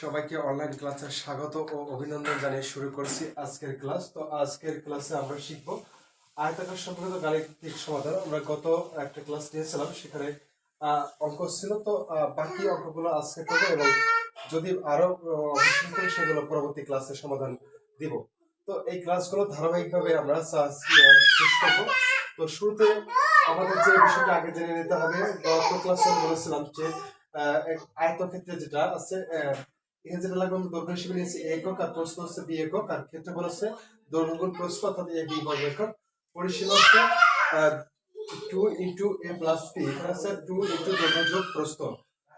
সবাইকে অনলাইন ক্লাসে স্বাগত ও অভিনন্দন জানিয়ে শুরু করছি আজকের ক্লাস তো আজকের ক্লাসে আমরা শিখব আয়তাকার সম্পর্কিত গাণিতিক সমাধান। আমরা গত একটা ক্লাস নিয়েছিলাম, সেখানে অঙ্ক ছিল। তো বাকি অঙ্কগুলো আজকে করব এবং যদি আরও অবশ্যই সেগুলো পরবর্তী ক্লাসে সমাধান দিব। তো এই ক্লাসগুলো ধারাবাহিকভাবে আমরা শেষ করব। তো শুরুতে আমাদের যে বিষয়টা আগে জেনে নিতে হবে, গত ক্লাসে বলেছিলাম যে আয়তক্ষেত্রে যেটা আছে এখানে যেটা লাগবে আমরা দৈর্ঘ্য হিসেবে নিয়েছি একক আর প্রস্থ হচ্ছে বি একক, আর ক্ষেত্রফল হচ্ছে দৈর্ঘ্য অর্থাৎ এ বি বর্গ একক। পরিসীমা হচ্ছে two into a plus b এখানে হচ্ছে টু ইন্টু দৈর্ঘ্য যোগ প্রস্থ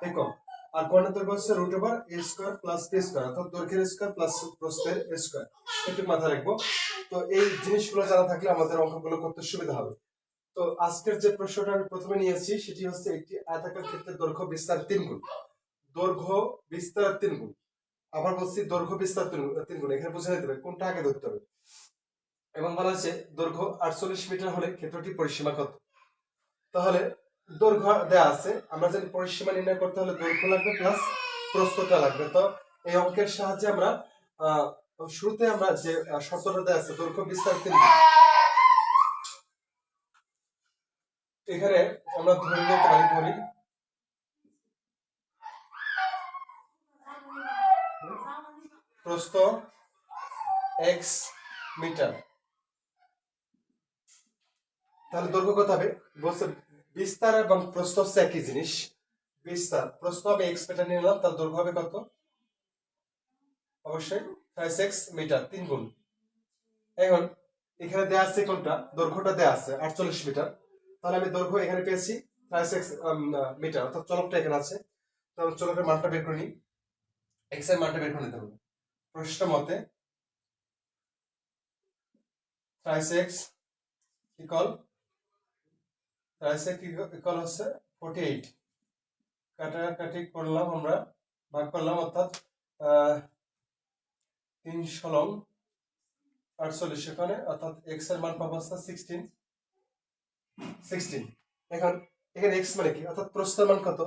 একক। আর দৈর্ঘ্য হচ্ছে root over a plus b অর্থাৎ দৈর্ঘ্যের প্লাস প্রস্থের একটু মাথায় রাখব। তো এই জিনিসগুলো জানা থাকলে আমাদের অঙ্কগুলো করতে সুবিধা হবে। তো আজকের যে প্রশ্নটা আমি প্রথমে নিয়েছি, সেটি হচ্ছে একটি আয়তাকার ক্ষেত্রে দৈর্ঘ্য বিস্তার তিন গুণ। দৈর্ঘ্য বিস্তার তিন গুণ। আবার বলছি দৈর্ঘ্য বিস্তার তিন গুণ- এখানে বুঝে নিতে হবে কোনটা আগে ধরতে হবে। এবং বলা আছে দৈর্ঘ্য আটচল্লিশ মিটার হলে ক্ষেত্রটি পরিসীমা কত? তাহলে দৈর্ঘ্য দেয়া আছে। আমরা যদি পরিসীমা নির্ণয় করতে হলে দৈর্ঘ্য লাগবে প্লাস প্রস্থটা লাগবে। তো এই অঙ্কের সাহায্যে আমরা শুরুতে আমরা যে শর্তটা দেয়া আছে, দৈর্ঘ্য বিস্তার তিন এখানে আমরা ধরে নিতে পারি, ধরি। প্রস্থ এক্স মিটার তাহলে দৈর্ঘ্য কত হবে? বলছে বিস্তার এবং প্রস্থ হচ্ছে একই জিনিস। বিস্তার, প্রস্থ আমি এক্স মিটার নিয়ে নিলাম তার দৈর্ঘ্য হবে কত? অবশ্যই এক্স মিটার তিন গুণ। এখন এখানে দেয়া আছে কোনটা? দৈর্ঘ্যটা দেয়া আছে, আটচল্লিশ মিটার তাহলে আমি দৈর্ঘ্য এখানে পেয়েছি এক্স মিটার অর্থাৎ চলকটা এখানে আছে। তো চলকের মানটা বের করে নিই। এক্সের মানটা বের করে নিতে হবে। প্রশ্ন মতে thrice x equal thrice x equal হচ্ছে ফোর্টি এইট কাটাকাটি করলাম আমরা, ভাগ করলাম অর্থাৎ তিন সলং আটচল্লিশ। এখানে অর্থাৎ এক্সের মান পাবো হচ্ছে সিক্সটিন সিক্সটিন এখন এখানে এক্স মানে কি? অর্থাৎ প্রস্থের মান কত?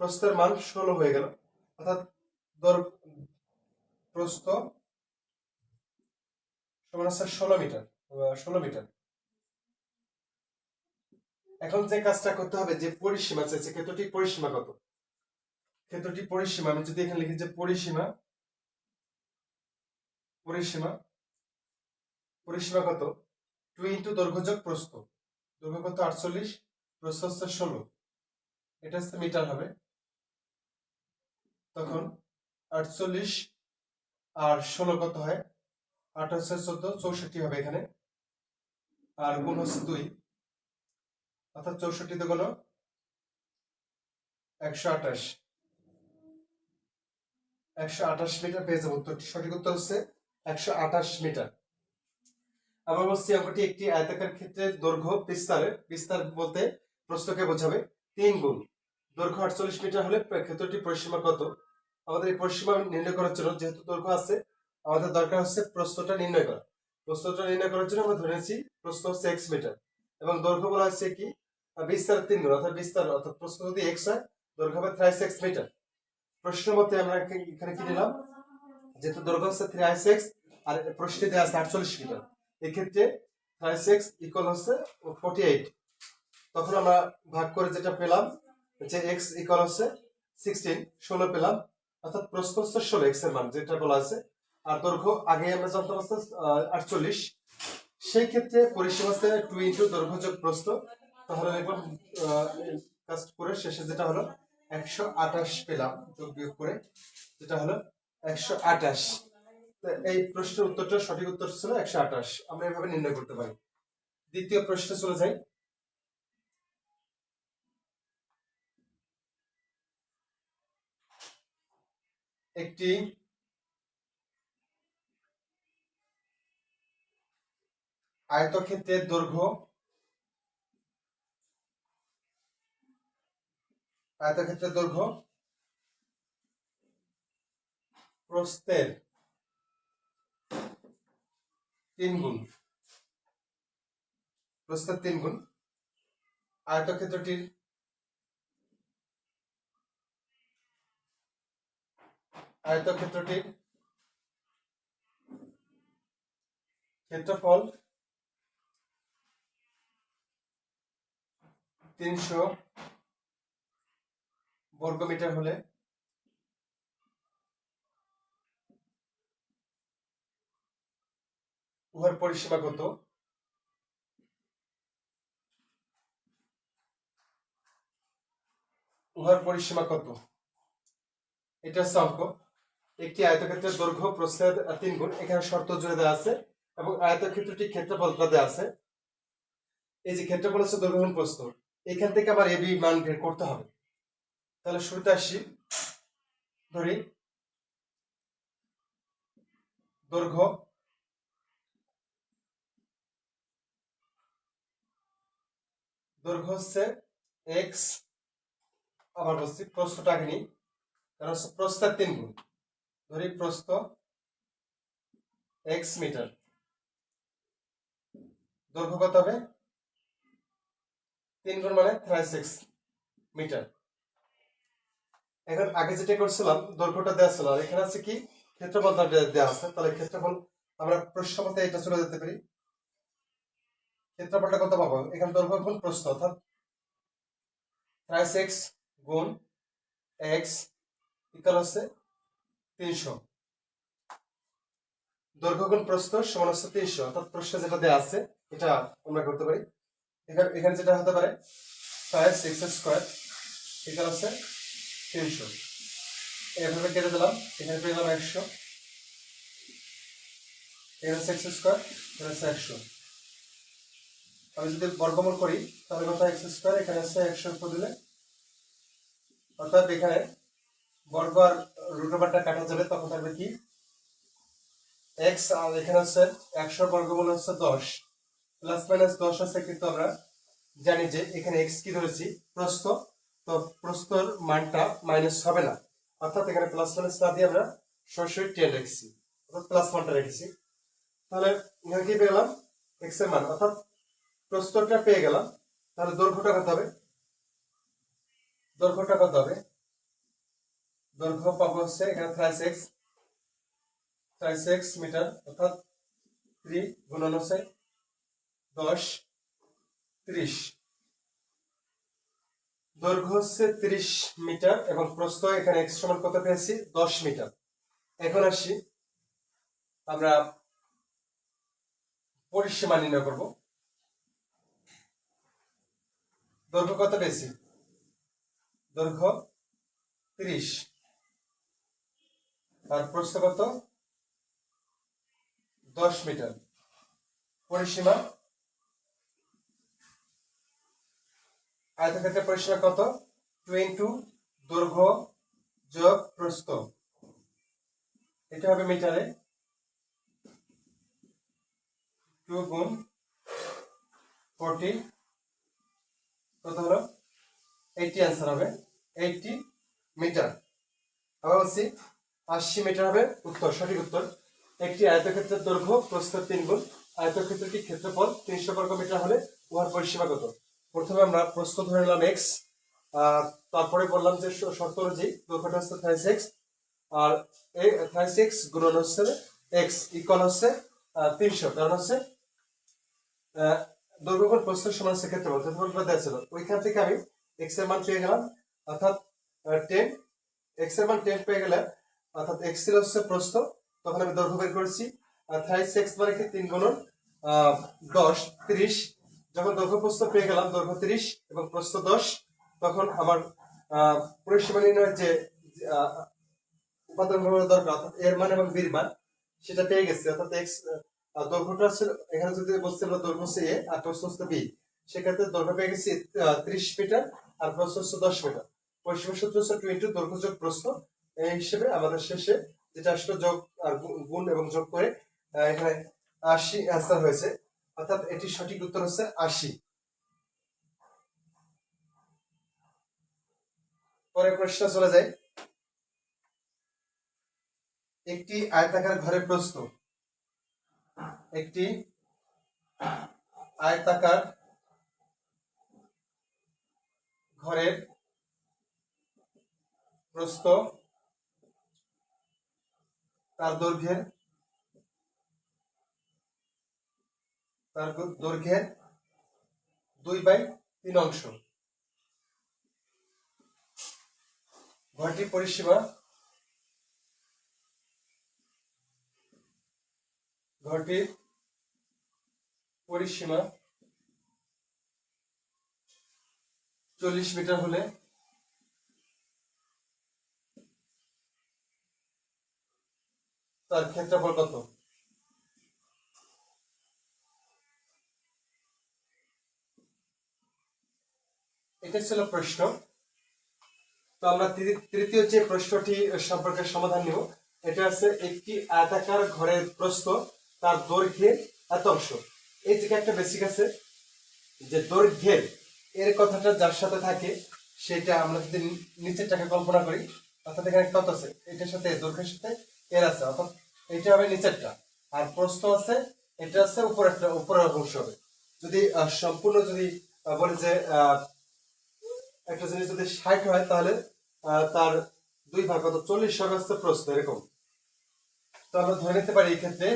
প্রস্থের মান ষোলো হয়ে গেল। অর্থাৎ প্রস্থ সমান হচ্ছে ষোলো মিটার ষোলো মিটার। এখন যে কাজটা করতে হবে, যে পরিসীমা চাইছে, ক্ষেত্রটি পরিসীমা কত? ক্ষেত্রটি পরিসীমা, আমি যদি এখানে লিখি যে পরিসীমা পরিসীমা পরিসীমা কত? টু ইন্টু দৈর্ঘ্য যোগ প্রস্থ। দৈর্ঘ্য কত? আটচল্লিশ, প্রস্থ হচ্ছে ষোলো। এটা হচ্ছে মিটার হবে। তখন আটচল্লিশ আর ষোলো কত হয়? আট চোদ্দ, চৌষট্টি হবে এখানে। আর গুণ হচ্ছে দুই। অর্থাৎ চৌষট্টিতে গুণ একশো আঠাশ। একশো আঠাশ মিটার পেয়ে যাব উত্তরটি। সঠিক উত্তর হচ্ছে একশো আঠাশ মিটার। আবার বলছি অঙ্কটি একটি আয়তাকার ক্ষেত্রে দৈর্ঘ্য বিস্তারের বিস্তার বলতে প্রস্থকে বোঝাবে তিন গুণ। দৈর্ঘ্য আটচল্লিশ মিটার হলে ক্ষেত্রটি পরিসীমা কত? আমাদের এই পরিসীমা নির্ণয় করার জন্য যেহেতু দৈর্ঘ্য আছে, আমাদের দরকার হচ্ছে প্রস্থটা নির্ণয় করা। প্রস্থটা নির্ণয় করার জন্য আমরা ধরে নিয়েছি প্রস্থ হচ্ছে এক্স মিটার এবং দৈর্ঘ্য বলা হচ্ছে কি? বিস্তার তিন গুণ অর্থাৎ বিস্তার, অর্থাৎ প্রস্থ যদি এক্স হয়, দৈর্ঘ্য হবে থ্রাইস এক্স মিটার প্রশ্ন মতে আমরা এখানে কি নিলাম? যেহেতু দৈর্ঘ্য হচ্ছে থ্রাইস এক্স আর প্রশ্নে দেওয়া আছে আটচল্লিশ মিটার এক্ষেত্রে থ্রাইস এক্স ইকুয়াল হচ্ছে ফোর্টি এইট তখন আমরা ভাগ করে যেটা পেলাম, যে এক্স ইকুয়াল হচ্ছে সিক্সটিন ষোলো পেলাম। অর্থাৎ প্রস্থ হচ্ছে ষোলো এক্সের মান যেটা বলা আছে। আর দৈর্ঘ্য, আগে আমরা জানতাম হচ্ছে আটচল্লিশ। সেই ক্ষেত্রে পরিসীমা হচ্ছে টু ইন্টু দৈর্ঘ্য যোগ প্রস্থ। তাহলে একবার কাজ করে শেষে যেটা হলো, একশো আঠাশ পেলাম যোগ বিয়োগ করে। যেটা হলো, একশো আঠাশ। এই প্রশ্নের উত্তরটা সঠিক উত্তর ছিল একশো আঠাশ। আমরা এভাবে নির্ণয় করতে পারি। দ্বিতীয় প্রশ্নে চলে যাই। একটি আয়তক্ষেত্রের দৈর্ঘ্য আয়তক্ষেত্রের দৈর্ঘ্য প্রস্থের তিন গুণ প্রস্থের তিন গুণ আয়তক্ষেত্রটির আয়তক্ষেত্রটির ক্ষেত্রফল তিনশো বর্গমিটার হলে উহার পরিসীমা কত? উহার পরিসীমা কত? এটা হচ্ছে একটি আয়তক্ষেত্রের দৈর্ঘ্য প্রস্থের তিন গুণ। এখানে শর্ত জুড়ে দেওয়া আছে এবং আয়তক্ষেত্রটি ক্ষেত্রফলটা দেওয়া আছে। এই যে ক্ষেত্রফল হচ্ছে দৈর্ঘ্য গুণ প্রস্থ। এখান থেকে আবার এবি মান বের করতে হবে। তাহলে শুরুতে আসি। ধরি। দৈর্ঘ্য দৈর্ঘ্য হচ্ছে এক্স আবার বলছি প্রস্থটাকে নিই। কারণ হচ্ছে প্রস্থের তিন গুণ। ধরি প্রস্থ এক্স মিটার। দৈর্ঘ্য কত হবে? তিন গুণ মানে থ্রাইস এক্স মিটার। এখন আগে যেটা করছিলাম, দৈর্ঘ্যটা দেওয়া ছিল, আর এখানে আছে কি? ক্ষেত্রফলটা দেওয়া আছে, তাহলে ক্ষেত্রফল আমরা প্রশ্ন মতে এটা চলে যেতে পারি। ক্ষেত্রফলটা কত পাবো? এখানে দৈর্ঘ্য গুণ প্রস্থ, অর্থাৎ থ্রাইস এক্স গুণ এক্স ইকাল হচ্ছে তিনশো। দৈর্ঘ্য গুণ প্রস্থ সমান হচ্ছে তিনশো, অর্থাৎ প্রশ্ন যেটা দেওয়া আছে, এটা আমরা করতে পারি। এখানে এখানে যেটা হতে পারে ফাইভ সিক্স স্কোয়ার এখানে হচ্ছে তিনশো। এভাবে কেটে দিলাম, এখানে পেয়ে গেলাম একশো। এখানে স্কোয়ার এখানে একশো। আমি যদি বর্গমূল করি, তাহলে কত? এক্স স্কোয়ার এখানে হচ্ছে একশো দিলে। অর্থাৎ এখানে বর্গ আর রুট ওভারটা কাটা যাবে, তখন থাকবে কি? এক্স আর এখানে হচ্ছে একশো বর্গমূল হচ্ছে দশ। প্লাস মাইনাস দশ আছে কিন্তু আমরা জানি যে এখানে এক্স কি ধরেছি? প্রস্থ। তো প্রস্তর মানটা মাইনাস হবে না। অর্থাৎ এখানে প্লাস মাইনাস না দিয়ে আমরা সরাসরি টেন রেখেছি। অর্থাৎ প্লাস মানটা রেখেছি। তাহলে এখানে কি পেলাম এক্সের মান। অর্থাৎ প্রস্তরটা পেয়ে গেলাম। তাহলে দৈর্ঘ্যটা কত হবে? দৈর্ঘ্যটা কত হবে? দৈর্ঘ্য পাবো হচ্ছে এখানে thrice x thrice x metre অর্থাৎ থ্রি গুণন হচ্ছে দশ, ত্রিশ। দৈর্ঘ্য হচ্ছে ত্রিশ মিটার এবং প্রস্থ এখানে এক্স সমান কত পেয়েছি? দশ মিটার এখন আসি, আমরা পরিসীমা নির্ণয় করব। দৈর্ঘ্য কত পেয়েছি? দৈর্ঘ্য ত্রিশ। আর প্রস্থ কত? দশ মিটার। পরিসীমা? আয়তক্ষেত্রের পরিসীমা কত? টু ইন্টু দৈর্ঘ্য যোগ প্রস্থ। এটা হবে মিটারে। টু গুণ ফোরটি। কত হলো? এইটি অ্যান্সার হবে। Eighty metre. আবার বলছি আশি মিটার হবে উত্তর সঠিক উত্তর। একটি আয়তক্ষেত্রের দৈর্ঘ্য প্রস্থ তিন গুণ। আয়তক্ষেত্রটি ক্ষেত্রফল? তিনশো বর্গ মিটার হলে উহার পরিসীমা কত? প্রথমে আমরা প্রস্থ ধরে নিলাম এক্স তারপরে বললাম যে শর্ত অনুযায়ী দৈর্ঘ্যটা হচ্ছে থাইস এক্স আর থাইস এক্স গুণন হচ্ছে এক্স ইকুয়াল হচ্ছে তিনশো। কারণ হচ্ছে আহ, দৈর্ঘ্য গুণ প্রস্থ সমান হচ্ছে ক্ষেত্রফল। ক্ষেত্রফলটা দেওয়া ছিল। ওইখান থেকে আমি এক্সের মান পেয়ে গেলাম। অর্থাৎ টেন এক্সের মান টেন পেয়ে গেলে অর্থাৎ এক্স ছিল হচ্ছে প্রস্থ, তখন আমি দৈর্ঘ্য বের করেছি। আর থাইস এক্স মানে কি তিন গুণন দশ, তিরিশ। যখন দৈর্ঘ্য প্রস্থ পেয়ে গেলাম, দৈর্ঘ্য তিরিশ এবং প্রস্থ দশ, তখন আমার পরিসীমা নির্ণয়ের যে উপাদান দরকার, অর্থাৎ এর মান এবং বীর মান, সেটা পেয়ে গেছে। অর্থাৎ এক্স দৈর্ঘ্যটা ছিল, এখানে যদি বলছি আমরা দৈর্ঘ্য হচ্ছে এ আর প্রস্থ হচ্ছে বি সেক্ষেত্রে দৈর্ঘ্য পেয়ে গেছি ত্রিশ মিটার আর প্রস্থ হচ্ছে দশ মিটার। পরিসীমা সূত্র হচ্ছে টু ইন্টু দৈর্ঘ্য যোগ প্রস্থ এই হিসেবে আমাদের শেষে যেটা আসলে যোগ আর গুণ এবং যোগ করে এখানে আশি অ্যান্সার হয়েছে। অর্থাৎ এটি সঠিক উত্তর হচ্ছে আশি। পরের প্রশ্ন চলে যায় একটি আয়তাকার ঘরের প্রস্থ একটি আয়তাকার ঘরের প্রস্থ তার দৈর্ঘ্যের তার দৈর্ঘ্যের দুই বাই তিন অংশ। ঘরটির পরিসীমা ঘরটির পরিসীমা চল্লিশ মিটার হলে তার ক্ষেত্রফল কত? এটা ছিল প্রশ্ন। তো আমরা তৃতীয় যে প্রশ্নটি সম্পর্কে সমাধান নিব, এটা আছে একটি আয়তাকার ঘরের প্রস্থ, তার দৈর্ঘ্যের এত অংশ। এই থেকে একটা বেসিক আছে, যে দৈর্ঘ্যের এর কথাটা যার সাথে থাকে, সেটা আমরা যদি নিচের টাকা কল্পনা করি, অর্থাৎ এখানে কত আছে? এটার সাথে দৈর্ঘ্যের সাথে এর আছে, অর্থাৎ এটা হবে নিচেরটা। আর প্রস্থ আছে, এটা আছে উপরেরটা, উপরের অংশ হবে। যদি সম্পূর্ণ যদি বলি যে একটা জিনিস যদি ষাট হয় তাহলে তার দুই ভাগ কত চল্লিশ ভাগ হচ্ছে প্রস্থ, এরকম। তো আমরা ধরে নিতে পারি এই ক্ষেত্রে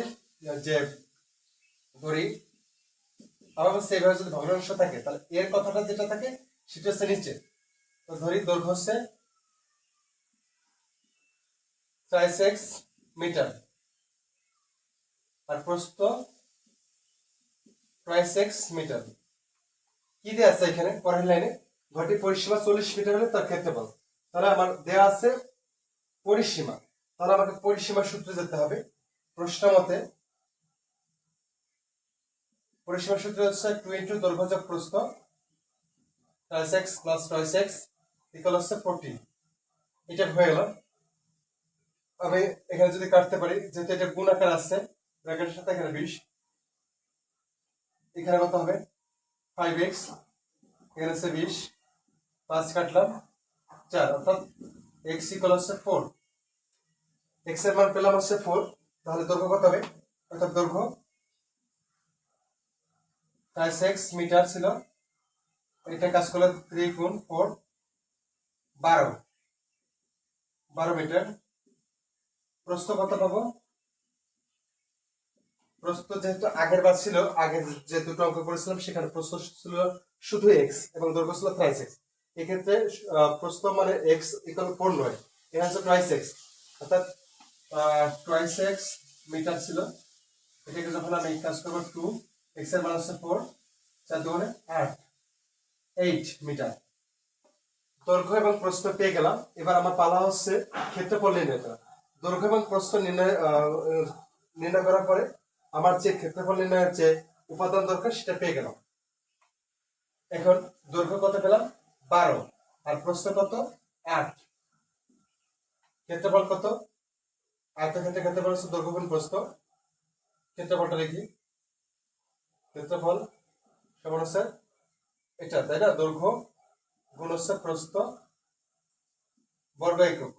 যে ধরি আমার কাছে এইভাবে যদি ভগ্নাংশ থাকে, তাহলে এর কথাটা যেটা থাকে, সেটা হচ্ছে নিচে। তো ধরি, দৈর্ঘ্য হচ্ছে মিটার আর প্রস্থ ট্রাইসেক্স মিটার কি দেয়া আছে এখানে? পরের লাইনে ঘরটির পরিসীমা চল্লিশ মিটার হলে তার ক্ষেত্রফল। তাহলে আমার দেয়া আছে পরিসীমা। তাহলে আমাকে পরিসীমা সূত্রে যেতে হবে। প্রশ্ন মতে পরিসীমা সূত্র হচ্ছে টু ইন্টু দৈর্ঘ্য প্রস্থ thrice x plus thrice x equal হচ্ছে ফোরটিন এটা হয়ে গেল। আমি এখানে যদি কাটতে পারি, যেহেতু এটা গুণ আকার আসছে ব্র্যাকেটের সাথে এখানে বিশ। এখানে কত হবে? ফাইভ এক্স এখানে হচ্ছে বিশ। পাঁচ কাটলাম, চার। অর্থাৎ এক্স ইকাল হচ্ছে ফোর এক্সের মান পেলাম হচ্ছে ফোর তাহলে দৈর্ঘ্য কত হবে? অর্থাৎ দৈর্ঘ্য তাই সিক্স মিটার ছিল। এটা কাজ করলে থ্রি গুণ ফোর বারো। বারো মিটার। প্রস্থ কত পাবো? প্রস্থ যেহেতু আগের বার ছিল, আগে যে দুটো অঙ্ক করেছিলাম, সেখানে প্রস্থ ছিল শুধু এক্স এবং দৈর্ঘ্য ছিল থ্রাইস এক্স এক্ষেত্রে প্রস্থ মানে এক্স ইকাল ফোর নয় এখানে হচ্ছে ট্রাইস এক্স অর্থাৎ ট্রাইস এক্স মিটার ছিল। এটাকে যখন আমি কাজ করব টু এক্সের মান হচ্ছে ফোর চার দুগুণে আট। এইট মিটার দৈর্ঘ্য এবং প্রস্থ পেয়ে গেলাম। এবার আমার পালা হচ্ছে ক্ষেত্রফল নির্ণয় করা। দৈর্ঘ্য এবং প্রস্থ নির্ণয় নির্ণয় করার পরে আমার যে ক্ষেত্রফল নির্ণয়ের যে উপাদান দরকার, সেটা পেয়ে গেলাম। এখন দৈর্ঘ্য কত পেলাম? বারো। আর প্রস্থ কত? আট। ক্ষেত্রফল কত? আয়তক্ষেত্রে ক্ষেত্রফল হচ্ছে দৈর্ঘ্য গুণ প্রস্থ। ক্ষেত্রফলটা লিখি ক্ষেত্রফল সমান হচ্ছে এটা, তাই না? দৈর্ঘ্য গুণ হচ্ছে প্রস্থ বর্গ একক।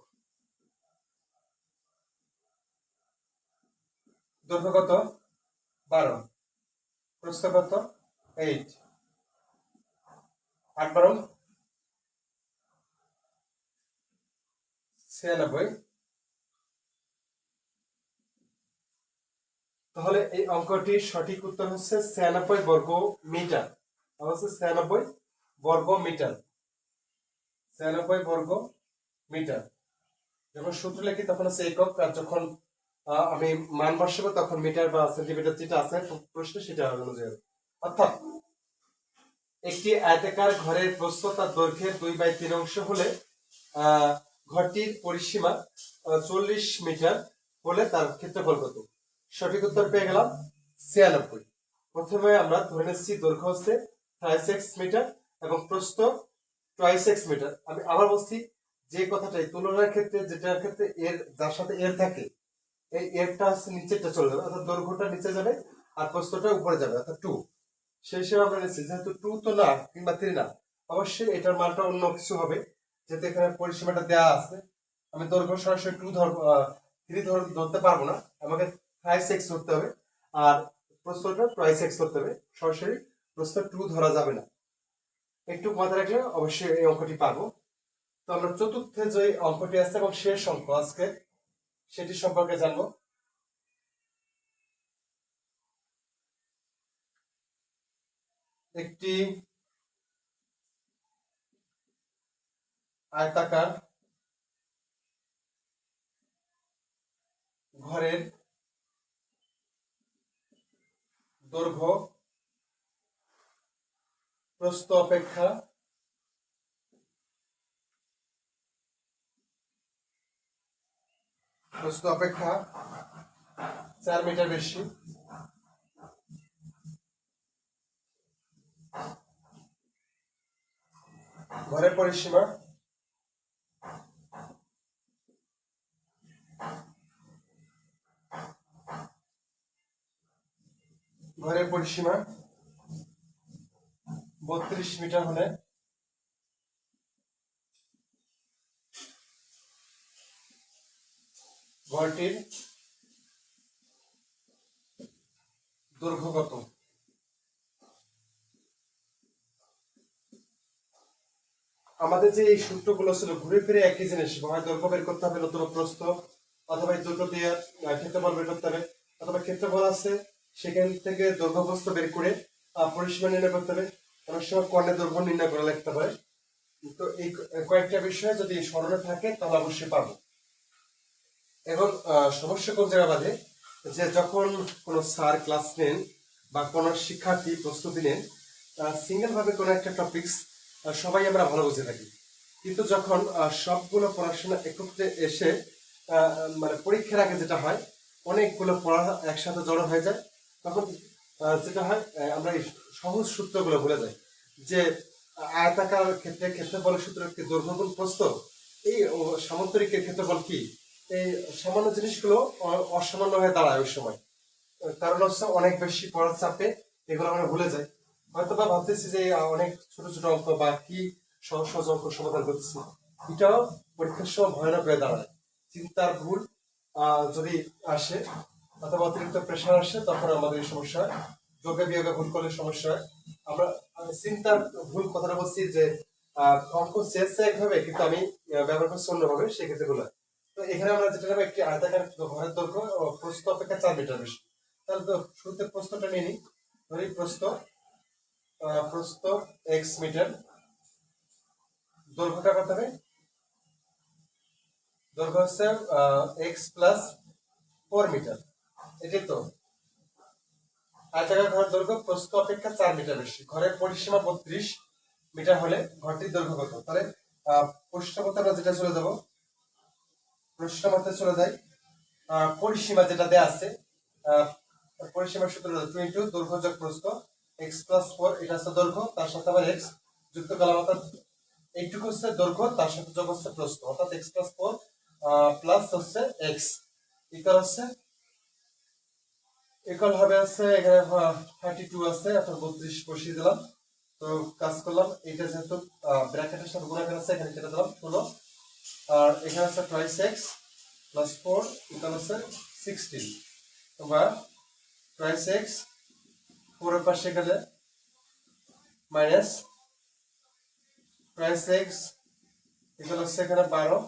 দৈর্ঘ্য কত? বারো। প্রস্থ কত? এইট আট বারো? ছিয়ানব্বই। তাহলে এই অঙ্কটির সঠিক উত্তর হচ্ছে ছিয়ানব্বই বর্গ মিটার। হচ্ছে ছিয়ানব্বই বর্গ মিটার। ছিয়ানব্বই বর্গ মিটার। যখন সূত্র লিখি, তখন হচ্ছে একক আর যখন আমি মান বসাবো তখন মিটার বা সেন্টিমিটার যেটা আছে প্রশ্নে সেটা অনুযায়ী অর্থাৎ একটি আয়তাকার ঘরের প্রস্থ তার দৈর্ঘ্যের দুই বাই তিন অংশ হলে ঘরটির পরিসীমা চল্লিশ মিটার হলে তার ক্ষেত্রফল কত? সঠিক উত্তর পেয়ে গেলাম ছিয়ানব্বই। প্রথমে আমরা ধরে নিচ্ছি দৈর্ঘ্য হচ্ছে ট্রাইসেক্স মিটার এবং প্রস্থ ট্রাইসেক্স মিটার আমি আবার বলছি, যে কথাটাই তুলনার ক্ষেত্রে, যেটার ক্ষেত্রে এর, যার সাথে এর থাকে এই এরটা হচ্ছে নিচেরটা চলে যাবে, অর্থাৎ দৈর্ঘ্যটা নিচে যাবে আর প্রস্থটা উপরে যাবে, অর্থাৎ টু সেই হিসেবে আমরা নিচ্ছি, যেহেতু টু তো না, কিংবা থ্রি না, অবশ্যই এটার মানটা অন্য কিছু হবে। যেহেতু এখানে পরিসীমাটা দেওয়া আছে, আমি দৈর্ঘ্য সরাসরি টু ধরবো থ্রি ধর, ধরতে পারব না, আমাকে ফাইভ সিক্স ধরতে হবে, আর প্রস্তরটা টুয়াইস এক্স ধরতে হবে, সরাসরি প্রস্তর টু ধরা যাবে না। একটু মাথায় রাখলে অবশ্যই এই অঙ্কটি পাবো তো আমরা চতুর্থে যে অঙ্কটি আছে এবং শেষ অঙ্ক আজকে সেটি সম্পর্কে জানব। একটি আয়তাকার ঘরের দৈর্ঘ্য প্রস্থ অপেক্ষা প্রস্থ অপেক্ষা। চার মিটার বেশি। ঘরের পরিসীমা। ঘরের পরিসীমা। বত্রিশ মিটার হলে ঘরটির দৈর্ঘ্য কত আমাদের যে এই সূত্রগুলো ছিল, ঘুরে ফিরে একই জিনিস হয় দৈর্ঘ্য বের করতে হবে, নতুন প্রস্থ, অথবা এই দৈর্ঘ্য দিয়ে ক্ষেত্রফল বের করতে হবে, অথবা ক্ষেত্রফল আছে, সেখান থেকে দৈর্ঘ্য প্রস্থ বের করে পরিসীমা নির্ণয় করতে হবে, অনেক সময় কর্ণের দৈর্ঘ্য নির্ণয় করা লাগতে পারে তো এই কয়েকটা বিষয় যদি স্মরণে থাকে, তাহলে অবশ্যই পাবো। এখন সমস্যা কোন জায়গা বাদে যে যখন কোনো স্যার ক্লাস নেন বা কোনো শিক্ষার্থী প্রস্তুতি নেন সিঙ্গেল ভাবে কোনো একটা টপিকস সবাই আমরা ভালো বুঝে থাকি। কিন্তু যখন সবগুলো পড়াশোনা একত্রে এসে মানে পরীক্ষার আগে যেটা হয়, অনেকগুলো পড়া একসাথে জড়ো হয়ে যায়, তখন যেটা হয় আমরা এই সহজ সূত্রগুলো ভুলে যাই। যে, আয়তাকার ক্ষেত্রে ক্ষেত্রফলের সূত্র কি দৈর্ঘ্যগুণ প্রস্থ? এই সামান্তরিকের ক্ষেত্রফল কি? এই সামান্য জিনিসগুলো অসামান্য হয়ে দাঁড়ায় ওই সময়। কারণ হচ্ছে অনেক বেশি পড়ার চাপে এগুলো আমরা ভুলে যাই হয়তো বা ভাবতেছি যে অনেক ছোট ছোট অঙ্ক বা কি সহজ অঙ্ক সমাধান করতেছি। এটাও পরীক্ষার সময় ভয়ানক হয়ে দাঁড়ায়। চিন্তার ভুল যদি আসে অথবা অতিরিক্ত প্রেশার আসে, তখন আমাদের এই সমস্যা যোগে বিয়োগে ভুল করলে সমস্যা হয়। আমরা চিন্তার ভুল কথাটা বলছি যে অঙ্ক চেয়েছে একভাবে, কিন্তু আমি ব্যবহার করছি অন্যভাবে, সেক্ষেত্রে তো এখানে আমরা যেটা নেব, একটি আয়তাকার ঘরের দৈর্ঘ্য ও প্রস্থ অপেক্ষা চার মিটার বেশি। তাহলে তো শুরুতে প্রস্থটা নিয়ে নিই। ধরি প্রস্থ প্রস্থ এক্স মিটার। দৈর্ঘ্যটা কত হবে? দৈর্ঘ্য হচ্ছে এক্স প্লাস ফোর মিটার। এটাই তো। আয়তাকার ঘরের দৈর্ঘ্য, প্রস্থ অপেক্ষা চার মিটার বেশি। ঘরের পরিসীমা বত্রিশ মিটার হলে ঘরটির দৈর্ঘ্য কত? তাহলে প্রশ্ন আমরা যেটা চলে যাব প্রশ্ন মতে চলে যাই। পরিসীমা যেটা দেয়া আছে পরিসীমার সূত্র টু ইন্টু দৈর্ঘ্য যোগ প্রস্থ এক্স প্লাস ফোর এটা হচ্ছে দৈর্ঘ্য, তার সাথে আবার এক্স যুক্ত করলাম অর্থাৎ এইটুকু হচ্ছে দৈর্ঘ্য, তার সাথে যোগ হচ্ছে প্রস্থ, অর্থাৎ এক্স প্লাস ফোর প্লাস হচ্ছে এক্স ইকাল হচ্ছে ইকাল হবে হচ্ছে এখানে থার্টি টু আছে, অর্থাৎ বত্রিশ বসিয়ে দিলাম। তো কাজ করলাম এটা যেহেতু ব্র্যাকেটের সাথে গুণাকার আছে, এখানে কেটে দিলাম, ষোলো। আর এখানে আছে twice x plus four equal হচ্ছে সিক্সটিন বা টয়েস এক্স ফোরের পাশে গেলে মাইনাস টয়েস এক্স ইকাল হচ্ছে এখানে বারো,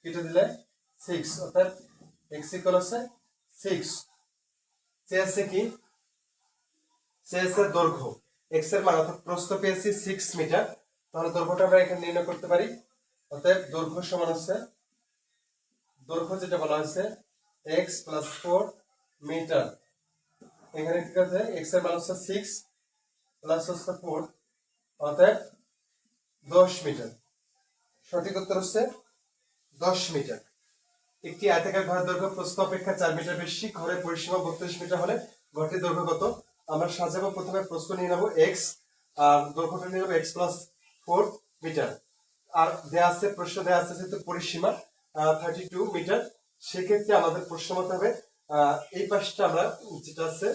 কেটে দিলে সিক্স অর্থাৎ এক্স ইকাল হচ্ছে সিক্স চেয়েছে কি? চেয়েছে দৈর্ঘ্য। এক্সের মান, অর্থাৎ প্রস্থ পেয়েছি সিক্স মিটার তাহলে দৈর্ঘ্যটা আমরা এখানে নির্ণয় করতে পারি অতএব দৈর্ঘ্য সমান হচ্ছে দৈর্ঘ্য যেটা বলা হয়েছে এক্স প্লাস ফোর মিটার এখানে ঠিক আছে এক্সের মান হচ্ছে সিক্স প্লাস হচ্ছে ফোর অতএব দশ মিটার সঠিক উত্তর হচ্ছে দশ মিটার একটি আয়তাকার ঘরের দৈর্ঘ্য প্রস্থ অপেক্ষা চার মিটার বেশি, ঘরের পরিসীমা বত্রিশ মিটার হলে ঘরটির দৈর্ঘ্য কত? আমরা সাজাবো, প্রথমে প্রস্থ নিয়ে নেব এক্স আর দৈর্ঘ্যটা নিয়ে নেব এক্স প্লাস ফোর মিটার আর দেয়া আছে, প্রশ্ন দেয়া আছে যেহেতু পরিসীমা থার্টি টু মিটার সেক্ষেত্রে আমাদের প্রশ্ন মতো হবে এই পাশটা আমরা যেটা আছে,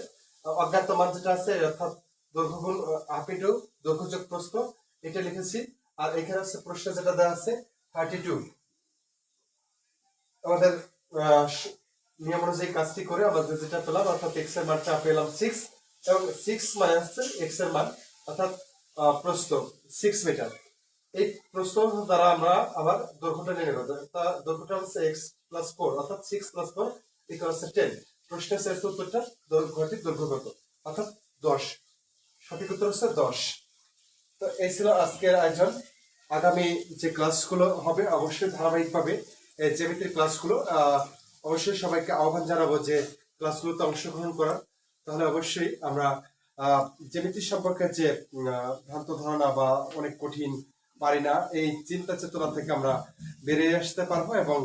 অজ্ঞাত মান যেটা আছে, অর্থাৎ দৈর্ঘ্য গুণ হাফ ইন্টু দৈর্ঘ্য যোগ প্রস্থ, এটা লিখেছি। আর এখানে হচ্ছে প্রশ্ন যেটা দেওয়া আছে থার্টি টু আমাদের নিয়ম অনুযায়ী কাজটি করে আমাদের যেটা পেলাম, অর্থাৎ এক্সের মানটা পেলাম সিক্স এবং সিক্স মানে হচ্ছে এক্সের মান, অর্থাৎ প্রস্থ সিক্স মিটার এই প্রশ্ন দ্বারা আমরা আবার দৈর্ঘ্যটা নিয়ে নেব। তা দৈর্ঘ্যটা হচ্ছে এক্স প্লাস ফোর অর্থাৎ সিক্স প্লাস ফোর ইকুয়াল হচ্ছে টেন প্রশ্নের শেষ উত্তরটা দৈর্ঘ্যটি দৈর্ঘ্য অর্থাৎ দশ। সঠিক উত্তর হচ্ছে দশ। তো এই ছিল আজকের আয়োজন। আগামী যে ক্লাসগুলো হবে অবশ্যই ধারাবাহিকভাবে জ্যামিতির ক্লাসগুলো অবশ্যই সবাইকে আহ্বান জানাব যে ক্লাসগুলোতে অংশগ্রহণ করার। তাহলে অবশ্যই আমরা আহ, জ্যামিতি সম্পর্কে যে ভ্রান্ত ধারণা বা অনেক কঠিন পারি না। এই চিন্তা চেতনা থেকে আমরা বেরিয়ে আসতে পারব এবং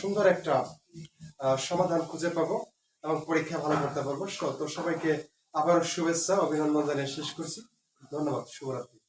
সুন্দর একটা সমাধান খুঁজে পাবো এবং পরীক্ষা ভালো করতে পারব। তো সবাইকে আবার শুভেচ্ছা, অভিনন্দন জানিয়ে শেষ করছি। ধন্যবাদ। শুভরাত্রি।